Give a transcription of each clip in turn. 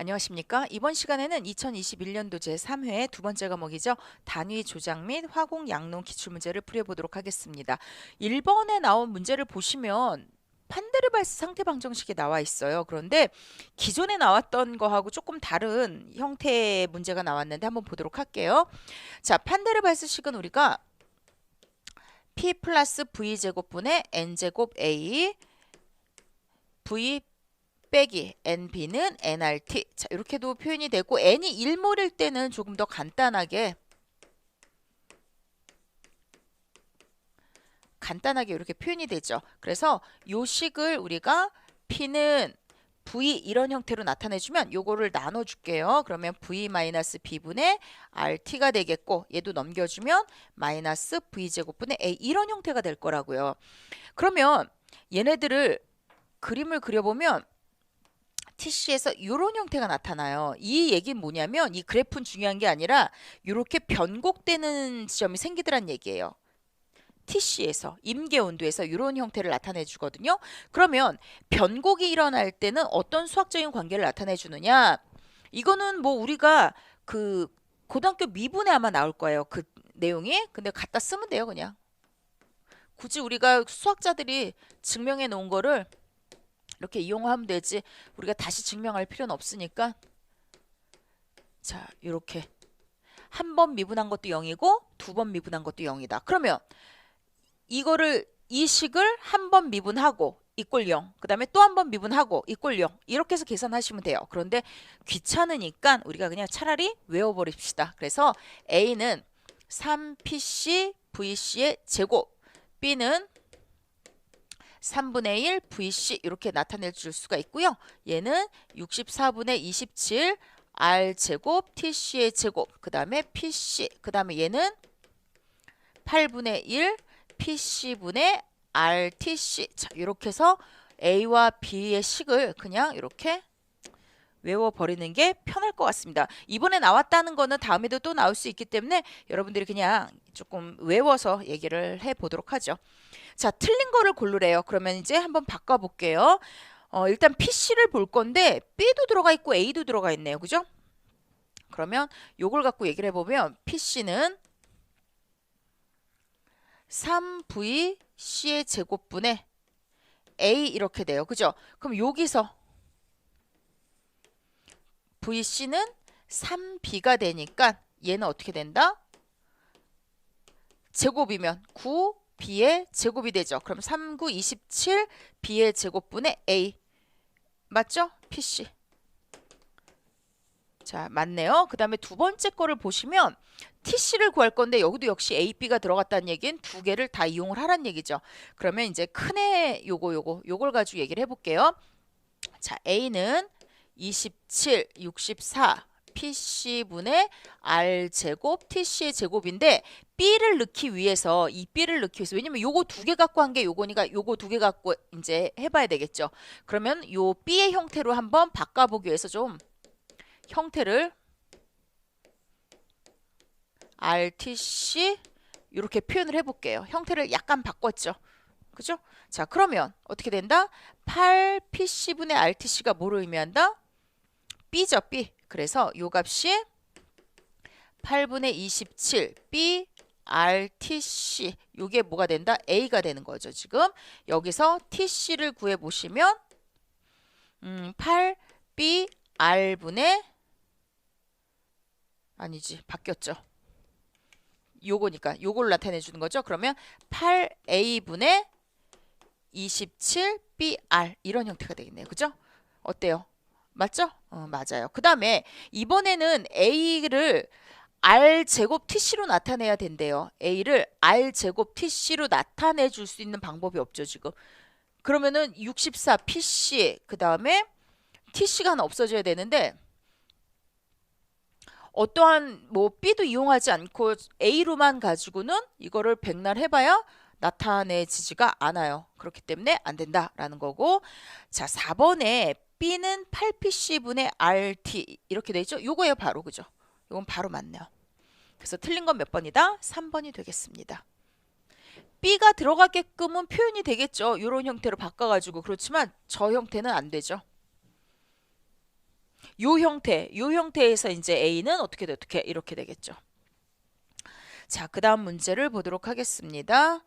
안녕하십니까? 이번 시간에는 2021년도 제3회 두 번째 과목이죠. 단위 조작 및 화공 양론 기출 문제를 풀어 보도록 하겠습니다. 1번에 나온 문제를 보시면 판데르발스 상태 방정식이 나와 있어요. 그런데 기존에 나왔던 거하고 조금 다른 형태의 문제가 나왔는데 한번 보도록 할게요. 자, 판데르발스식은 우리가 p 플러스 v 제곱분의 n 제곱 a v 빼기 nb는 nrt 자 이렇게도 표현이 되고 n이 1몰일 때는 조금 더 간단하게 간단하게 이렇게 표현이 되죠. 그래서 요 식을 우리가 p는 v 이런 형태로 나타내주면 요거를 나눠줄게요. 그러면 v 마이너스 b분의 rt가 되겠고 얘도 넘겨주면 마이너스 v 제곱분의 a 이런 형태가 될 거라고요. 그러면 얘네들을 그림을 그려보면 TC에서 이런 형태가 나타나요. 이 얘기는 뭐냐면 이 그래프는 중요한 게 아니라 이렇게 변곡되는 지점이 생기더란 얘기예요. TC에서 임계 온도에서 이런 형태를 나타내 주거든요. 그러면 변곡이 일어날 때는 어떤 수학적인 관계를 나타내 주느냐? 이거는 뭐 우리가 그 고등학교 미분에 아마 나올 거예요. 그 내용이. 근데 갖다 쓰면 돼요, 그냥. 굳이 우리가 수학자들이 증명해 놓은 거를 이렇게 이용하면 되지 우리가 다시 증명할 필요는 없으니까 자 이렇게 한 번 미분한 것도 0이고 두 번 미분한 것도 0이다. 그러면 이거를 이 식을 한 번 미분하고 이꼴 0. 그 다음에 또 한 번 미분하고 이꼴 0. 이렇게 해서 계산하시면 돼요. 그런데 귀찮으니까 우리가 그냥 차라리 외워버립시다. 그래서 A는 3PC VC의 제곱, B는 3분의 1 VC 이렇게 나타낼 줄 수가 있고요. 얘는 64분의 27 R 제곱 TC의 제곱 그 다음에 PC 그 다음에 얘는 8분의 1 PC분의 RTC 자 이렇게 해서 A와 B의 식을 그냥 이렇게 외워버리는 게 편할 것 같습니다. 이번에 나왔다는 거는 다음에도 또 나올 수 있기 때문에 여러분들이 그냥 조금 외워서 얘기를 해보도록 하죠. 자, 틀린 거를 고르래요. 그러면 이제 한번 바꿔볼게요. 어, 일단 PC를 볼 건데 B도 들어가 있고 A도 들어가 있네요. 그죠? 그러면 요걸 갖고 얘기를 해보면 PC는 3VC의 제곱분의 A 이렇게 돼요. 그죠? 그럼 여기서 VC는 3B가 되니까 얘는 어떻게 된다? 제곱이면 9 B의 제곱이 되죠. 그럼 3, 9, 27 B의 제곱분의 A 맞죠? PC 자 맞네요. 그 다음에 두 번째 거를 보시면 TC를 구할 건데 여기도 역시 A, B가 들어갔다는 얘기는 두 개를 다 이용을 하란 얘기죠. 그러면 이제 큰 애 요거 요거 요걸 가지고 얘기를 해볼게요. 자 A는 27, 64 PC분의 R제곱 TC의 제곱인데 B를 넣기 위해서 이 B를 넣기 위해서 왜냐면 요거 두 개 갖고 한 게 요거니까 요거 두 개 갖고 이제 해봐야 되겠죠. 그러면 요 B의 형태로 한번 바꿔보기 위해서 좀 형태를 RTC 이렇게 표현을 해볼게요. 형태를 약간 바꿨죠. 그죠? 자 그러면 어떻게 된다? 8PC분의 RTC가 뭐를 의미한다? B죠, B. 그래서 요 값이 8분의 27 B RTC 요게 뭐가 된다? A가 되는 거죠, 지금. 여기서 TC를 구해 보시면 음, 8B R분의 아니지, 바뀌었죠. 요거니까 요걸 나타내 주는 거죠. 그러면 8A분의 27BR 이런 형태가 되겠네요. 그죠? 어때요? 맞죠? 어, 맞아요. 그 다음에 이번에는 A를 R 제곱 TC로 나타내야 된대요. A를 R 제곱 TC로 나타내 줄 수 있는 방법이 없죠, 지금. 그러면은 64 PC 그 다음에 TC가 하나 없어져야 되는데 어떠한 뭐 B도 이용하지 않고 A로만 가지고는 이거를 백날 해봐야 나타내지지가 않아요. 그렇기 때문에 안 된다라는 거고 자 4번에 B는 8PC분의 RT 이렇게 돼 있죠. 요거예요 바로 그죠. 요건 바로 맞네요. 그래서 틀린 건 몇 번이다? 3번이 되겠습니다. B가 들어가게끔은 표현이 되겠죠. 이런 형태로 바꿔가지고 그렇지만 저 형태는 안 되죠. 요 형태, 요 형태에서 이제 A는 어떻게 돼? 어떻게 이렇게 되겠죠. 자, 그 다음 문제를 보도록 하겠습니다.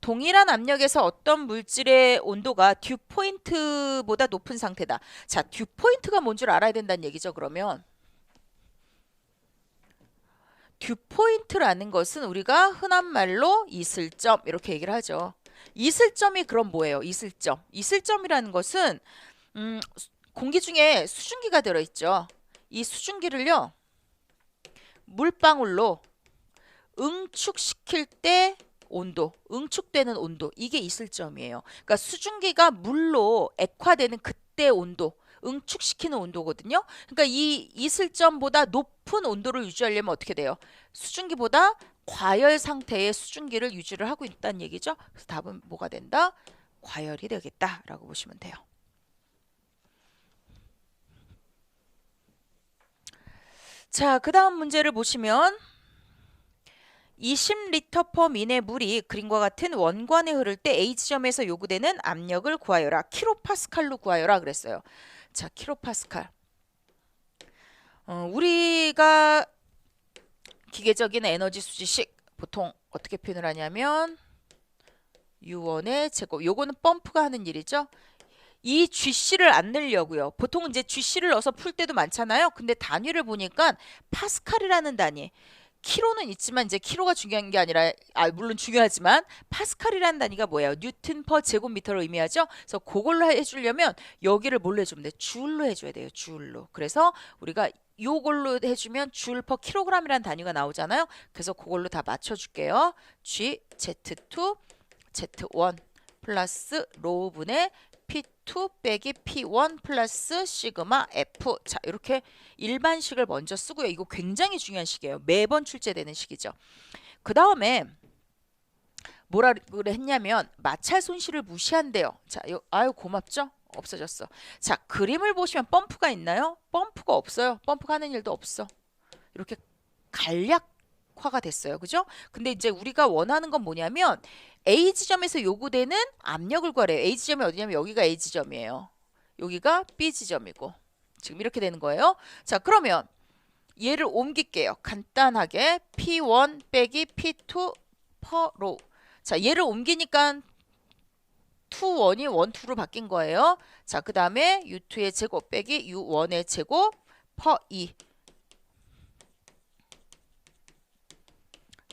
동일한 압력에서 어떤 물질의 온도가 듀 포인트보다 높은 상태다. 자, 듀 포인트가 뭔 줄 알아야 된다는 얘기죠. 그러면 듀 포인트라는 것은 우리가 흔한 말로 이슬점 이렇게 얘기를 하죠. 이슬점이 그럼 뭐예요? 이슬점. 이슬점이라는 것은 음, 수- 공기 중에 수증기가 들어 있죠. 이 수증기를요. 물방울로 응축시킬 때 온도, 응축되는 온도, 이게 이슬점이에요. 그러니까 수증기가 물로 액화되는 그때 온도, 응축시키는 온도거든요. 그러니까 이 이슬점보다 높은 온도를 유지하려면 어떻게 돼요? 수증기보다 과열 상태의 수증기를 유지를 하고 있다는 얘기죠. 그래서 답은 뭐가 된다? 과열이 되겠다라고 보시면 돼요. 자, 그 다음 문제를 보시면 20리터 퍼 민의 물이 그림과 같은 원관에 흐를 때 H점에서 요구되는 압력을 구하여라. 킬로파스칼로 구하여라 그랬어요. 자, 킬로파스칼. 어, 우리가 기계적인 에너지 수지식 보통 어떻게 표현을 하냐면 U1의 제곱. 요거는 펌프가 하는 일이죠. 이 GC를 안 넣으려고요. 보통 이제 GC를 넣어서 풀 때도 많잖아요. 근데 단위를 보니까 파스칼이라는 단위. 키로는 있지만 이제 키로가 중요한 게 아니라 아 물론 중요하지만 파스칼이라는 단위가 뭐예요? 뉴튼 퍼 제곱미터를 의미하죠. 그래서 그걸로 해주려면 여기를 뭘로 해주면 돼? 줄로 해줘야 돼요. 줄로. 그래서 우리가 요걸로 해주면 줄 퍼 킬로그램이라는 단위가 나오잖아요. 그래서 그걸로 다 맞춰줄게요. G Z2 Z1 플러스 로우분의 P2 빼기 P1 플러스 시그마 F. 자, 이렇게 일반식을 먼저 쓰고요. 이거 굉장히 중요한 식이에요. 매번 출제되는 식이죠. 그 다음에 뭐라 그래 했냐면 마찰 손실을 무시한대요. 자, 요, 아유 고맙죠? 없어졌어. 자, 그림을 보시면 펌프가 있나요? 펌프가 없어요. 펌프가 하는 일도 없어. 이렇게 간략화가 됐어요. 그죠? 근데 이제 우리가 원하는 건 뭐냐면 A 지점에서 요구되는 압력을 구하래요. A 지점이 어디냐면 여기가 A 지점이에요. 여기가 B 지점이고 지금 이렇게 되는 거예요. 자, 그러면 얘를 옮길게요. 간단하게 P1 빼기 P2 퍼로. 자, 얘를 옮기니까 2, 1이 1, 2로 바뀐 거예요. 자, 그 다음에 U2의 제곱 빼기 U1의 제곱 퍼 2.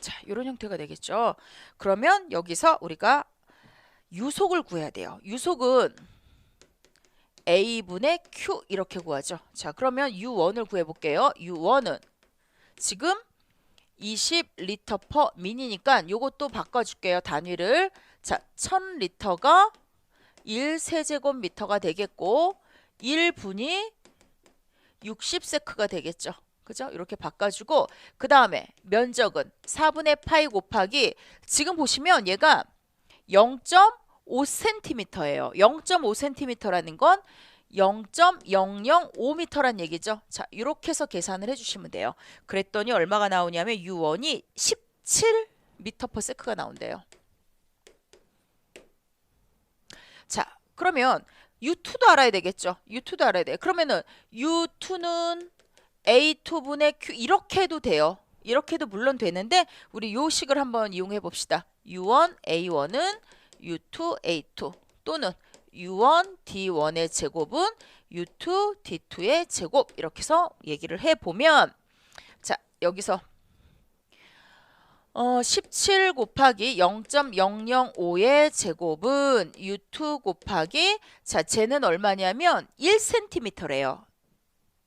자, 이런 형태가 되겠죠. 그러면 여기서 우리가 유속을 구해야 돼요. 유속은 A분의 Q 이렇게 구하죠. 자, 그러면 U1을 구해 볼게요. U1은 지금 20리터 퍼 미니니까 요것도 바꿔줄게요. 단위를. 자, 1000리터가 1세제곱미터가 되겠고 1분이 60세크가 되겠죠. 그죠? 이렇게 바꿔주고 그 다음에 면적은 4분의 파이 곱하기 지금 보시면 얘가 0.5cm예요. 0.5cm라는 건 0.005m란 얘기죠. 자, 이렇게 해서 계산을 해주시면 돼요. 그랬더니 얼마가 나오냐면 U1이 17m per sec가 나온대요. 자, 그러면 U2도 알아야 되겠죠. U2도 알아야 돼. 그러면은 U2는 A2분의 Q 이렇게 해도 돼요. 이렇게 해도 물론 되는데 우리 요 식을 한번 이용해 봅시다. U1 A1은 U2 A2 또는 U1 D1의 제곱은 U2 D2의 제곱 이렇게 해서 얘기를 해 보면 자, 여기서 어, 17 곱하기 0.005의 제곱은 U2 곱하기 자, 쟤는 얼마냐면 1cm래요.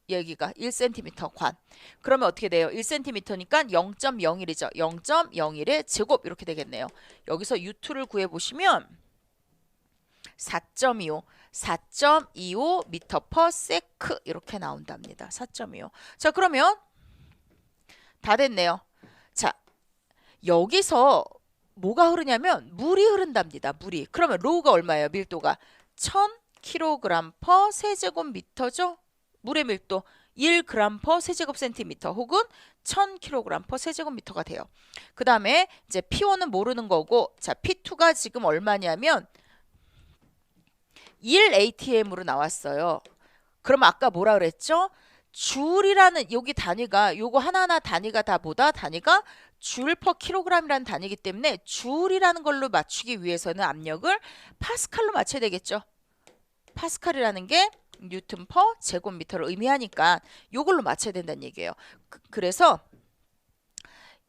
여기가 1cm 관. 그러면 어떻게 돼요? 1cm니까 0.01이죠. 0.01의 제곱 이렇게 되겠네요. 여기서 U2를 구해 보시면 4.25 4.25 미터 퍼 세크 이렇게 나온답니다. 4.25. 자, 그러면 다 됐네요. 자, 여기서 뭐가 흐르냐면 물이 흐른답니다. 물이. 그러면 로우가 얼마예요? 밀도가 1000kg per 세제곱미터죠? 물의 밀도 1g per 세제곱센티미터 혹은 1000kg per 세제곱미터가 돼요. 그 다음에 이제 P1은 모르는 거고 자 P2가 지금 얼마냐면 1 ATM으로 나왔어요. 그럼 아까 뭐라 그랬죠? 줄이라는 여기 단위가 요거 하나하나 단위가 다 뭐다? 단위가 줄 퍼 킬로그램이라는 단위이기 때문에 줄이라는 걸로 맞추기 위해서는 압력을 파스칼로 맞춰야 되겠죠. 파스칼이라는 게 뉴턴 퍼 제곱미터를 의미하니까 요걸로 맞춰야 된다는 얘기예요. 그, 그래서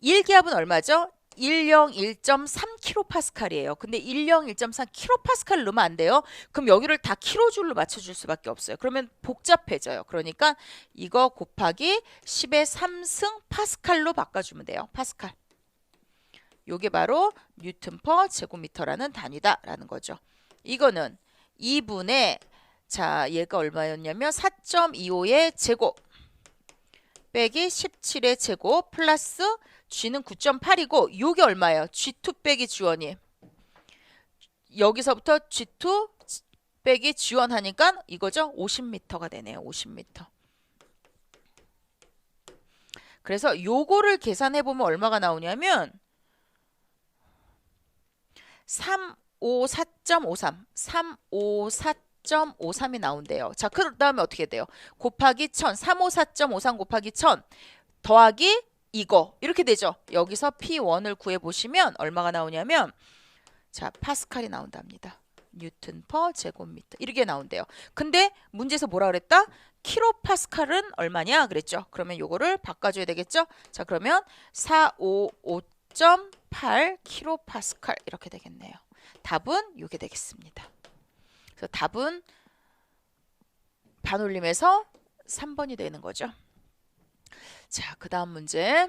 1기압은 얼마죠? 10 1.3kPa이에요. 근데 10 1.3kPa를 넣으면 안 돼요. 그럼 여기를 다 킬로줄로 맞춰줄 수밖에 없어요. 그러면 복잡해져요. 그러니까 이거 곱하기 10의 3승 파스칼로 바꿔주면 돼요. 파스칼. 요게 바로 뉴턴 퍼 제곱미터라는 단위다라는 거죠. 이거는 2분의 자 얘가 얼마였냐면 4.25의 제곱 빼기 17의 제곱 플러스 G는 9.8이고 요게 얼마예요? G2 빼기 G1이 여기서부터 G2 빼기 G1 하니까 이거죠? 50m가 되네요. 50m. 그래서 요거를 계산해 보면 얼마가 나오냐면 354.53 354.53이 나온대요. 자, 그 다음에 어떻게 돼요? 곱하기 1000 354.53 곱하기 1000 더하기 이거 이렇게 되죠. 여기서 P1을 구해 보시면 얼마가 나오냐면 자 파스칼이 나온답니다. 뉴턴 퍼 제곱미터 이렇게 나온대요. 근데 문제에서 뭐라 그랬다? 킬로파스칼은 얼마냐 그랬죠. 그러면 요거를 바꿔줘야 되겠죠. 자 그러면 455.8 킬로파스칼 이렇게 되겠네요. 답은 요게 되겠습니다. 그래서 답은 반올림에서 3번이 되는 거죠. 자, 그 다음 문제.